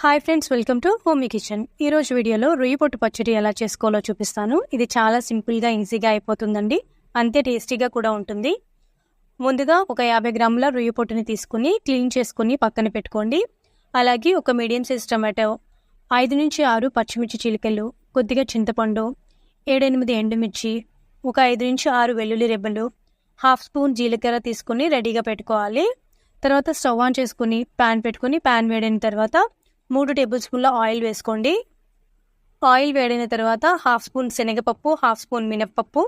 Hi friends welcome to homie kitchen ఈరోజు వీడియోలో రొయ్యి పొట్టు పచ్చడి ఎలా చేసుకోవాలో చూపిస్తాను. ఇది చాలా సింపుల్గా ఈజీగా అయిపోతుందండి. అంతే టేస్టీగా కూడా ఉంటుంది. ముందుగా ఒక యాభై గ్రాముల రొయ్యి పొట్టుని తీసుకుని క్లీన్ చేసుకుని పక్కన పెట్టుకోండి. అలాగే ఒక మీడియం సైజ్ టమాటో ఐదు నుంచి ఆరు పచ్చిమిర్చి చిలికలు కొద్దిగా చింతపండు ఏడెనిమిది ఎండుమిర్చి ఒక ఐదు నుంచి ఆరు వెల్లుల్లి రెబ్బలు హాఫ్ స్పూన్ జీలకర్ర తీసుకుని రెడీగా పెట్టుకోవాలి. తర్వాత స్టవ్ ఆన్ చేసుకుని ప్యాన్ పెట్టుకుని ప్యాన్ వేడైన తర్వాత మూడు టేబుల్ స్పూన్ల ఆయిల్ వేసుకోండి. ఆయిల్ వేడైన తర్వాత హాఫ్ స్పూన్ శనగపప్పు హాఫ్ స్పూన్ మినప్పప్పు.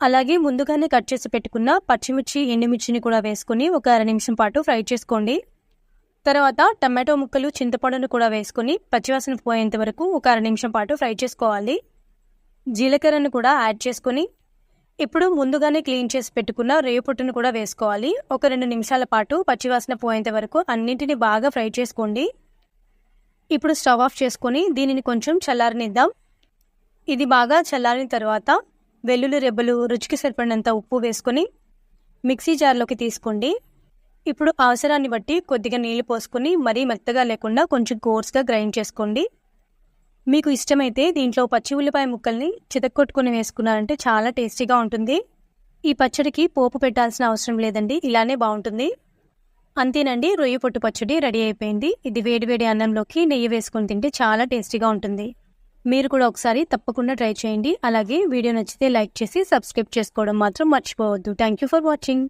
అలాగే ముందుగానే కట్ చేసి పెట్టుకున్న పచ్చిమిర్చి ఎండుమిర్చిని కూడా వేసుకుని ఒక అర నిమిషం పాటు ఫ్రై చేసుకోండి. తర్వాత టమాటో ముక్కలు చింతపండును కూడా వేసుకుని పచ్చివాసన పోయేంత వరకు ఒక అర నిమిషం పాటు ఫ్రై చేసుకోవాలి. జీలకర్రను కూడా యాడ్ చేసుకొని ఇప్పుడు ముందుగానే క్లీన్ చేసి పెట్టుకున్న రేపొట్టును కూడా వేసుకోవాలి. ఒక రెండు నిమిషాల పాటు పచ్చివాసన పోయేంత వరకు అన్నింటిని బాగా ఫ్రై చేసుకోండి. ఇప్పుడు స్టవ్ ఆఫ్ చేసుకొని దీనిని కొంచెం చల్లారనిద్దాం. ఇది బాగా చల్లారిన తర్వాత వెల్లుల్లి రెబ్బలు రుచికి సరిపడినంత ఉప్పు వేసుకొని మిక్సీ జార్లోకి తీసుకోండి. ఇప్పుడు అవసరాన్ని బట్టి కొద్దిగా నీళ్ళు పోసుకొని మరీ మెత్తగా లేకుండా కొంచెం కోర్స్గా గ్రైండ్ చేసుకోండి. మీకు ఇష్టమైతే దీంట్లో పచ్చి ఉల్లిపాయ ముక్కల్ని చితక్కొట్టుకుని వేసుకున్నారంటే చాలా టేస్టీగా ఉంటుంది. ఈ పచ్చడికి పోపు పెట్టాల్సిన అవసరం లేదండి ఇలానే బాగుంటుంది. అంతేనండి రొయ్య పొట్టు పచ్చడి రెడీ అయిపోయింది. ఇది వేడివేడి అన్నంలోకి నెయ్యి వేసుకొని తింటే చాలా టేస్టీగా ఉంటుంది. మీరు కూడా ఒకసారి తప్పకుండా ట్రై చేయండి. అలాగే వీడియో నచ్చితే లైక్ చేసి సబ్స్క్రైబ్ చేసుకోవడం మాత్రం మర్చిపోవద్దు. Thank you for watching.